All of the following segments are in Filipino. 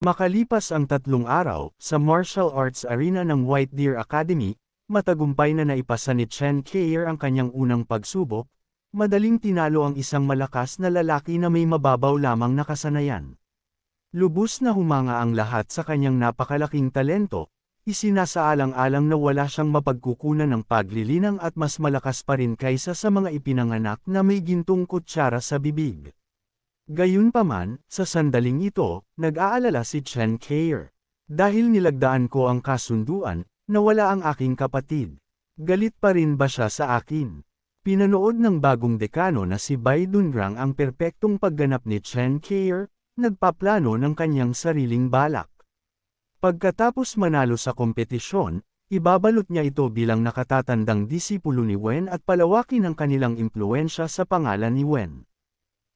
Makalipas ang tatlong araw, sa martial arts arena ng White Deer Academy, matagumpay na naipasa ni Chen Keir ang kanyang unang pagsubok, madaling tinalo ang isang malakas na lalaki na may mababaw lamang na kasanayan. Lubos na humanga ang lahat sa kanyang napakalaking talento, isinasaalang-alang na wala siyang mapagkukunan ng paglilinang at mas malakas pa rin kaysa sa mga ipinanganak na may gintong kutsara sa bibig. Gayunpaman, sa sandaling ito, nag-aalala si Chen Keir. Dahil nilagdaan ko ang kasunduan, nawala ang aking kapatid. Galit pa rin ba siya sa akin? Pinanood ng bagong dekano na si Bai Dunrang ang perpektong pagganap ni Chen Keir, nagpaplano ng kanyang sariling balak. Pagkatapos manalo sa kompetisyon, ibabalot niya ito bilang nakatatandang disipulo ni Wen at palawakin ang kanilang impluensya sa pangalan ni Wen.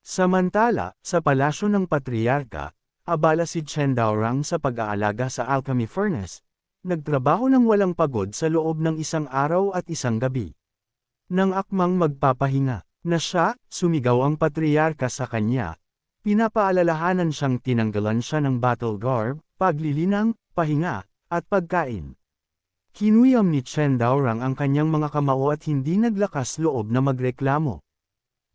Samantala, sa palasyo ng patriarka, abala si Chen Daorang sa pag-aalaga sa alchemy furnace, nagtrabaho ng walang pagod sa loob ng isang araw at isang gabi. Nang akmang magpapahinga, na siya, sumigaw ang patriarka sa kanya, pinapaalalahanan siyang tinanggalan siya ng battle garb, paglilinang, pahinga, at pagkain. Kinuyam ni Chen Daorang ang kanyang mga kamao at hindi naglakas loob na magreklamo.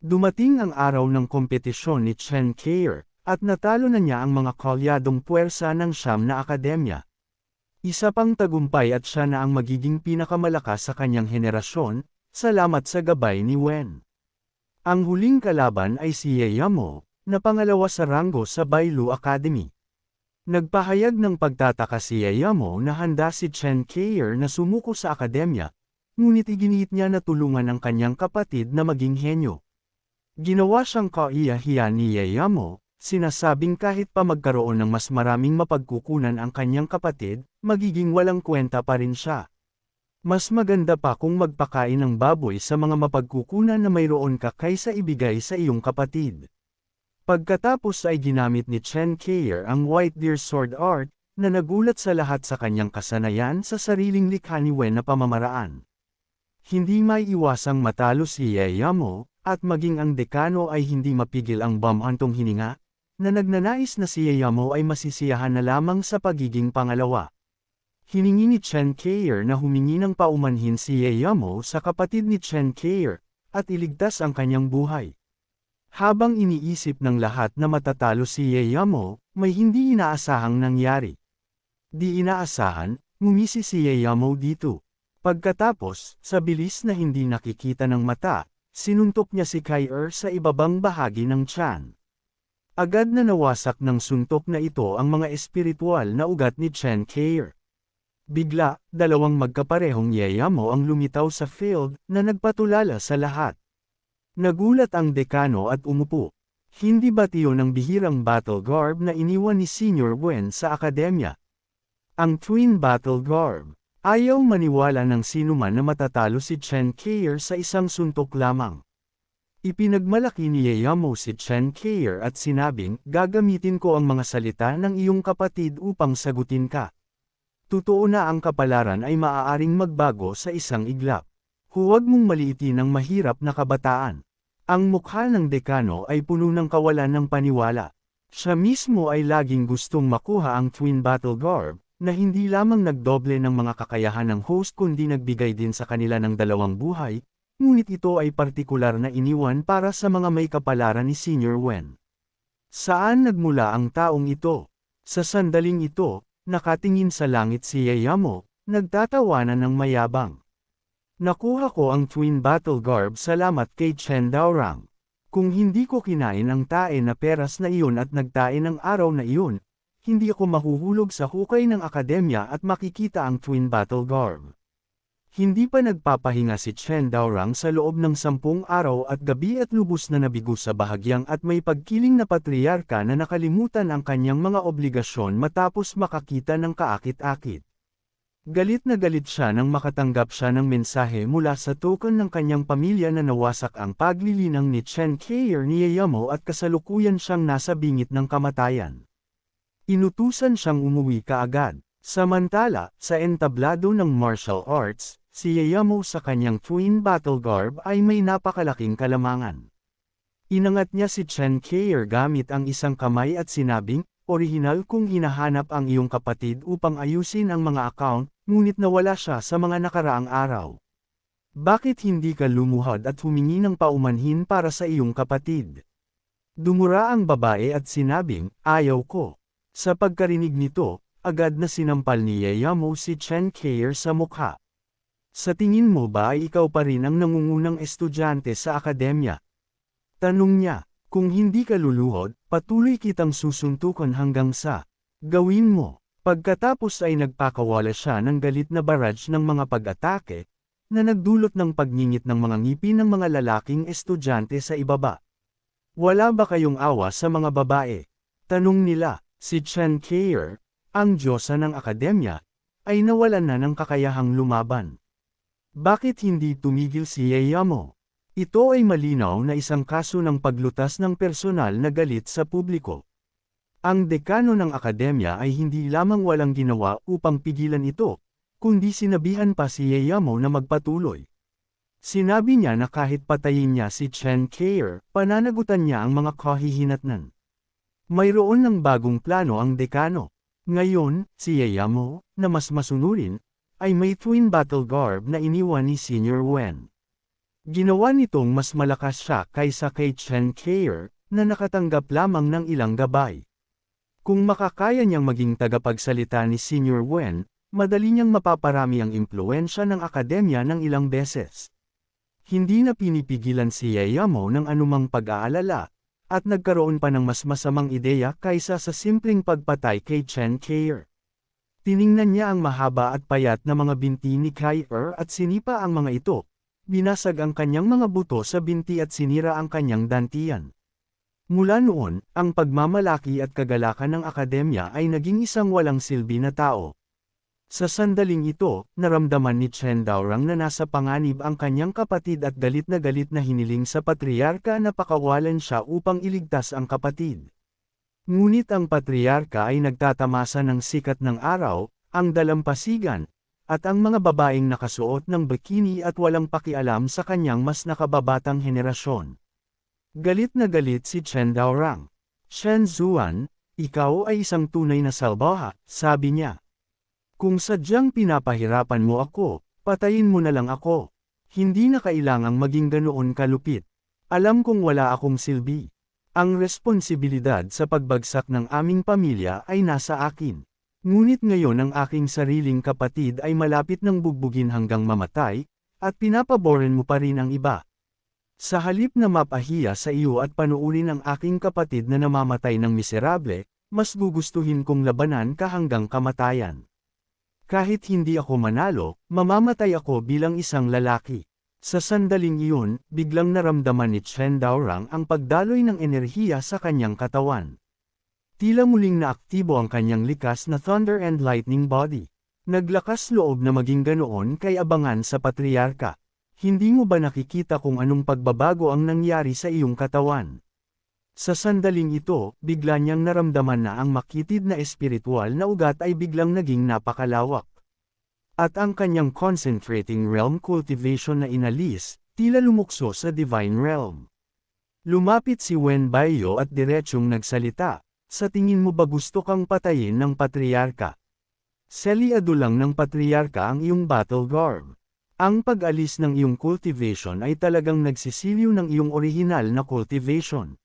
Dumating ang araw ng kompetisyon ni Chen Keir, at natalo na niya ang mga kalyadong puwersa ng siyam na akademya. Isa pang tagumpay at siya na ang magiging pinakamalakas sa kanyang henerasyon, salamat sa gabay ni Wen. Ang huling kalaban ay si Yeyamo, na pangalawa sa ranggo sa Bailu Academy. Nagpahayag ng pagtataka si Yeyamo na handa si Chen Keir na sumuko sa akademya, ngunit iginiit niya na tulungan ang kanyang kapatid na maging henyo. Ginawa siyang kaiyahiya ni Yeyamo, sinasabing kahit pa magkaroon ng mas maraming mapagkukunan ang kanyang kapatid, magiging walang kwenta pa rin siya. Mas maganda pa kung magpakain ng baboy sa mga mapagkukunan na mayroon ka kaysa ibigay sa iyong kapatid. Pagkatapos ay ginamit ni Chen Keir ang White Deer Sword Art, na nagulat sa lahat sa kanyang kasanayan sa sariling likha ni Wen na pamamaraan. Hindi may iwasang matalo si Yeyamo, at maging ang dekano ay hindi mapigil ang bamhantong hininga, na nagnanais na si Yeyamo ay masisiyahan na lamang sa pagiging pangalawa. Hiningi ni Chen Keir na humingi ng paumanhin si Yeyamo sa kapatid ni Chen Keir, at iligtas ang kanyang buhay. Habang iniisip ng lahat na matatalo si Yeyamo, may hindi inaasahang nangyari. Di inaasahan, ngumisi si Yeyamo dito. Pagkatapos, sa bilis na hindi nakikita ng mata, Sinuntok niya si Kyer sa ibabang bahagi ng tiyan. Agad na nawasak ng suntok na ito ang mga espiritual na ugat ni Chen Kyer. Bigla, dalawang magkaparehong yeyamo ang lumitaw sa field na nagpatulala sa lahat. Nagulat ang dekano at umupo. Hindi ba tiyo ng bihirang battle garb na iniwan ni Senior Wen sa akademya? Ang twin battle garb. Ayaw maniwala ng sinuman na matatalo si Chen Keir sa isang suntok lamang. Ipinagmalaki ni Yeyamo si Chen Keir at sinabing, gagamitin ko ang mga salita ng iyong kapatid upang sagutin ka. Totoo na ang kapalaran ay maaaring magbago sa isang iglap. Huwag mong maliitin ang mahirap na kabataan. Ang mukha ng dekano ay puno ng kawalan ng paniwala. Siya mismo ay laging gustong makuha ang Twin Battle Garb, na hindi lamang nagdoble ng mga kakayahan ng host kundi nagbigay din sa kanila ng dalawang buhay, ngunit ito ay partikular na iniwan para sa mga may kapalaran ni Senior Wen. Saan nagmula ang taong ito? Sa sandaling ito, nakatingin sa langit si Yayamo, nagtatawanan ng mayabang. Nakuha ko ang Twin Battle Garb salamat kay Chen Daorang. Kung hindi ko kinain ang tae na peras na iyon at nagtae ng araw na iyon, hindi ako mahuhulog sa hukay ng akademya at makikita ang Twin Battle Garb. Hindi pa nagpapahinga si Chen Daorang sa loob ng sampung araw at gabi at lubos na nabigo sa bahagyang at may pagkiling na patriarka na nakalimutan ang kanyang mga obligasyon matapos makakita ng kaakit-akit. Galit na galit siya nang makatanggap siya ng mensahe mula sa token ng kanyang pamilya na nawasak ang paglilinang ni Chen Keir ni Yeyamo at kasalukuyan siyang nasa bingit ng kamatayan. Inutusan siyang umuwi kaagad. Samantala, sa entablado ng martial arts, si Yayamo sa kanyang twin battle garb ay may napakalaking kalamangan. Inangat niya si Chen Keir gamit ang isang kamay at sinabing, orihinal kung hinahanap ang iyong kapatid upang ayusin ang mga account, ngunit nawala siya sa mga nakaraang araw. Bakit hindi ka lumuhod at humingi ng paumanhin para sa iyong kapatid? Dumura ang babae at sinabing, ayaw ko. Sa pagkarinig nito, agad na sinampal ni Yeyamo si Chen Kayer sa mukha. Sa tingin mo ba ay ikaw pa rin ang nangungunang estudyante sa akademya? Tanong niya, kung hindi ka luluhod, patuloy kitang susuntukan hanggang sa gawin mo. Pagkatapos ay nagpakawala siya ng galit na barrage ng mga pag-atake, na nagdulot ng pagngingit ng mga ngipin ng mga lalaking estudyante sa ibaba. Wala ba kayong awa sa mga babae? Tanong nila, si Chen Kayer, ang diyosa ng akademya, ay nawalan na ng kakayahang lumaban. Bakit hindi tumigil si Yeyamo? Ito ay malinaw na isang kaso ng paglutas ng personal na galit sa publiko. Ang dekano ng akademya ay hindi lamang walang ginawa upang pigilan ito, kundi sinabihan pa si Yeyamo na magpatuloy. Sinabi niya na kahit patayin niya si Chen Kayer, pananagutan niya ang mga kahihinatnan. Mayroon ng bagong plano ang dekano. Ngayon, si Yeyamo, na mas masunurin, ay may twin battle garb na iniwan ni Senior Wen. Ginawa nitong mas malakas siya kaysa kay Chen Kayer, na nakatanggap lamang ng ilang gabay. Kung makakaya niyang maging tagapagsalita ni Senior Wen, madali niyang mapaparami ang impluensya ng akademya ng ilang beses. Hindi na pinipigilan si Yayamo ng anumang pag-aalala, at nagkaroon pa ng mas masamang ideya kaysa sa simpleng pagpatay kay Chen Kayer. Tiningnan niya ang mahaba at payat na mga binti ni Kayer at sinipa ang mga ito. Binasag ang kanyang mga buto sa binti at sinira ang kanyang dantian. Mula noon, ang pagmamalaki at kagalakan ng akademya ay naging isang walang silbi na tao. Sa sandaling ito, naramdaman ni Chen Daorang na nasa panganib ang kanyang kapatid at galit na galit na hiniling sa patriarka na pakawalan siya upang iligtas ang kapatid. Ngunit ang patriarka ay nagtatamasa ng sikat ng araw, ang dalampasigan, at ang mga babaeng nakasuot ng bikini at walang pakialam sa kanyang mas nakababatang henerasyon. Galit na galit si Chen Daorang. Shen Zuan, ikaw ay isang tunay na salbaha, sabi niya. Kung sadyang pinapahirapan mo ako, patayin mo na lang ako. Hindi na kailangang maging ganoon kalupit. Alam kong wala akong silbi. Ang responsibilidad sa pagbagsak ng aming pamilya ay nasa akin. Ngunit ngayon ang aking sariling kapatid ay malapit ng bugbugin hanggang mamatay, at pinapaboren mo pa rin ang iba. Sa halip na mapahiya sa iyo at panuulin ang aking kapatid na namamatay ng miserable, mas gugustuhin kong labanan ka hanggang kamatayan. Kahit hindi ako manalo, mamamatay ako bilang isang lalaki. Sa sandaling iyon, biglang naramdaman ni Chen Daorang ang pagdaloy ng enerhiya sa kanyang katawan. Tila muling naaktibo ang kanyang likas na Thunder and Lightning body. Naglakas loob na maging ganoon kay abangan sa patriarka. Hindi mo ba nakikita kung anong pagbabago ang nangyari sa iyong katawan? Sa sandaling ito, bigla niyang naramdaman na ang makitid na espiritual na ugat ay biglang naging napakalawak. At ang kanyang concentrating realm cultivation na inalis, tila lumukso sa divine realm. Lumapit si Wen Bayo at diretsyong nagsalita, sa tingin mo ba gusto kang patayin ng patriarka? Seliado lang ng patriarka ang iyong battle garb. Ang pag-alis ng iyong cultivation ay talagang nagsisiliw ng iyong orihinal na cultivation.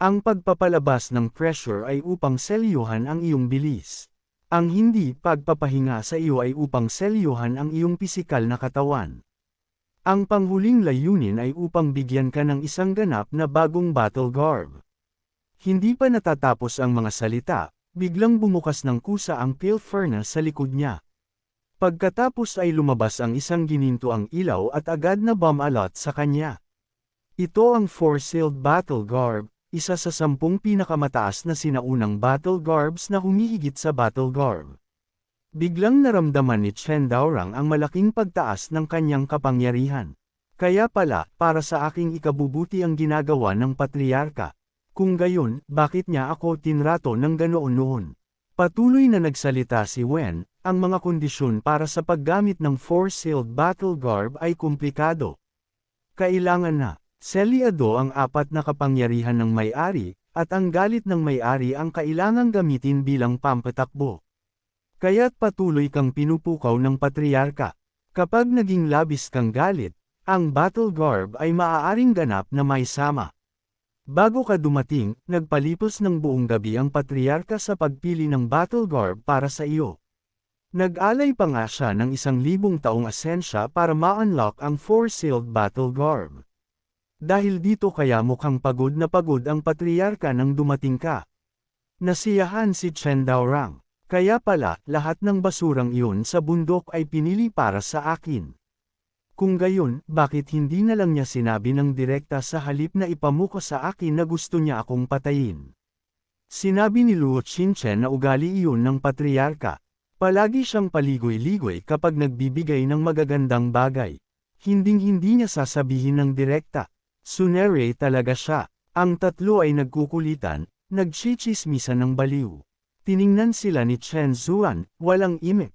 Ang pagpapalabas ng pressure ay upang selyuhan ang iyong bilis. Ang hindi pagpapahinga sa iyo ay upang selyuhan ang iyong pisikal na katawan. Ang panghuling layunin ay upang bigyan ka ng isang ganap na bagong battle garb. Hindi pa natatapos ang mga salita, biglang bumukas ng kusa ang pale furnace sa likod niya. Pagkatapos ay lumabas ang isang gininto ang ilaw at agad na bomb alot sa kanya. Ito ang four-sealed battle garb, isa sa sampung pinakamataas na sinaunang battle garbs na humihigit sa battle garb. Biglang naramdaman ni Chen Daorang ang malaking pagtaas ng kanyang kapangyarihan. Kaya pala, para sa aking ikabubuti ang ginagawa ng patriarka. Kung gayon, bakit niya ako tinrato ng ganoon noon? Patuloy na nagsalita si Wen, ang mga kondisyon para sa paggamit ng four-sealed battle garb ay komplikado. Kailangan na, Selyado ang apat na kapangyarihan ng may-ari, at ang galit ng may-ari ang kailangang gamitin bilang pampatakbo. Kaya't patuloy kang pinupukaw ng patriarka. Kapag naging labis kang galit, ang battle garb ay maaaring ganap na may sama. Bago ka dumating, nagpalipos ng buong gabi ang patriarka sa pagpili ng battle garb para sa iyo. Nag-alay pa nga siya ng isang libong taong asensya para ma-unlock ang four-sealed battle garb. Dahil dito kaya mukhang pagod na pagod ang patriarka nang dumating ka. Nasiyahan si Chen Daorang. Kaya pala, lahat ng basurang iyon sa bundok ay pinili para sa akin. Kung gayon, bakit hindi na lang niya sinabi ng direkta sa halip na ipamuko sa akin na gusto niya akong patayin? Sinabi ni Luo Chinchen na ugali iyon ng patriarka. Palagi siyang paligoy-ligoy kapag nagbibigay ng magagandang bagay. Hinding-hindi niya sasabihin ng direkta. Sunere talaga siya. Ang tatlo ay nagkukulitan, nagchichismisan ng baliw. Tiningnan sila ni Chen Zuan, walang imik.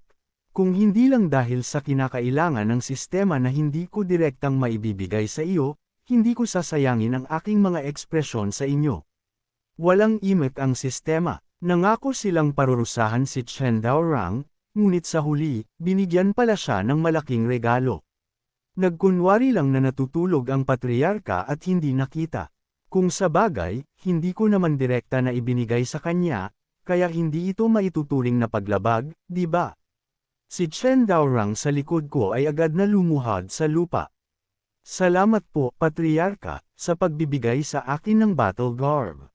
Kung hindi lang dahil sa kinakailangan ng sistema na hindi ko direktang maibibigay sa iyo, hindi ko sasayangin ang aking mga ekspresyon sa inyo. Walang imik ang sistema. Nangako silang parurusahan si Chen Daorang, ngunit sa huli, binigyan pala siya ng malaking regalo. Nagkunwari lang na natutulog ang patriarka at hindi nakita. Kung sa bagay, hindi ko naman direkta na ibinigay sa kanya, kaya hindi ito maituturing na paglabag, di ba? Si Chen Daorang sa likod ko ay agad na lumuhad sa lupa. Salamat po, Patriarka, sa pagbibigay sa akin ng battle garb.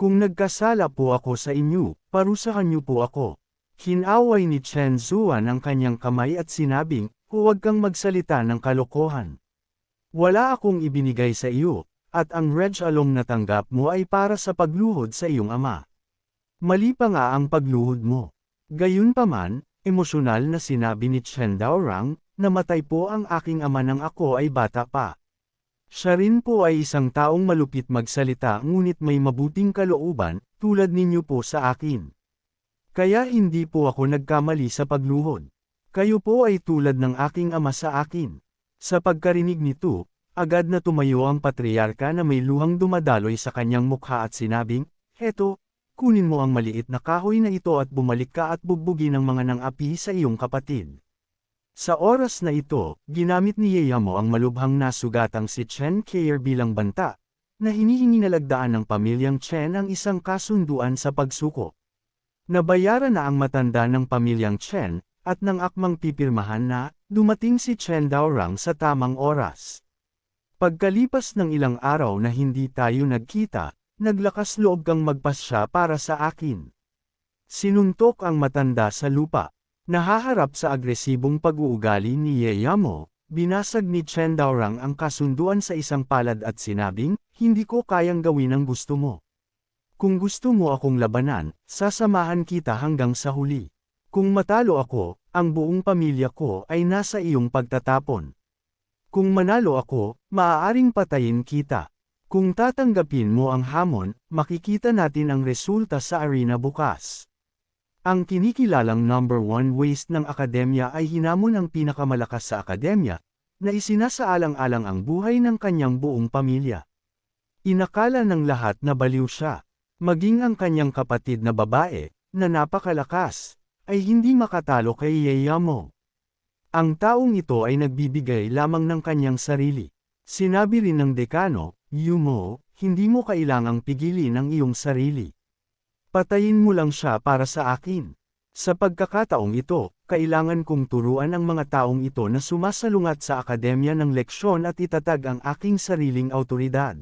Kung nagkasala po ako sa inyo, parusahan niyo po ako. Hinaway ni Chen Zuan ang kanyang kamay at sinabing, huwag kang magsalita ng kalokohan. Wala akong ibinigay sa iyo, at ang Reg Along na tanggap mo ay para sa pagluhod sa iyong ama. Mali pa nga ang pagluhod mo. Gayunpaman, emosyonal na sinabi ni Chen Daorang, namatay po ang aking ama nang ako ay bata pa. Siya rin po ay isang taong malupit magsalita ngunit may mabuting kalooban, tulad ninyo po sa akin. Kaya hindi po ako nagkamali sa pagluhod. Kayo po ay tulad ng aking ama sa akin. Sa pagkarinig nito, agad na tumayo ang patriarka na may luhang dumadaloy sa kanyang mukha at sinabing, Heto, kunin mo ang maliit na kahoy na ito at bumalik ka at bugbugin ang mga nang api sa iyong kapatid. Sa oras na ito, ginamit ni Yeyamo ang malubhang nasugatang si Chen Keir bilang banta, na hinihingi na lagdaan ng pamilyang Chen ang isang kasunduan sa pagsuko. Nabayaran na ang matanda ng pamilyang Chen, at nang akmang pipirmahan na, dumating si Chen Daorang sa tamang oras. Pagkalipas ng ilang araw na hindi tayo nagkita, naglakas loob kang magpasya para sa akin. Sinuntok ang matanda sa lupa. Nahaharap sa agresibong pag-uugali ni Yeyamo, binasag ni Chen Daorang ang kasunduan sa isang palad at sinabing, hindi ko kayang gawin ang gusto mo. Kung gusto mo akong labanan, sasamahan kita hanggang sa huli. Kung matalo ako, ang buong pamilya ko ay nasa iyong pagtatapon. Kung manalo ako, maaaring patayin kita. Kung tatanggapin mo ang hamon, makikita natin ang resulta sa arena bukas. Ang kinikilalang number one waste ng akademya ay hinamon ang pinakamalakas sa akademya, na isinasaalang-alang ang buhay ng kanyang buong pamilya. Inakala ng lahat na baliw siya, maging ang kanyang kapatid na babae, na napakalakas, ay hindi makatalo kay Yeyamo. Ang taong ito ay nagbibigay lamang ng kanyang sarili. Sinabi rin ng dekano, Yumo, hindi mo kailangang pigilin ang iyong sarili. Patayin mo lang siya para sa akin. Sa pagkakataong ito, kailangan kong turuan ang mga taong ito na sumasalungat sa akademya ng leksyon at itatag ang aking sariling autoridad.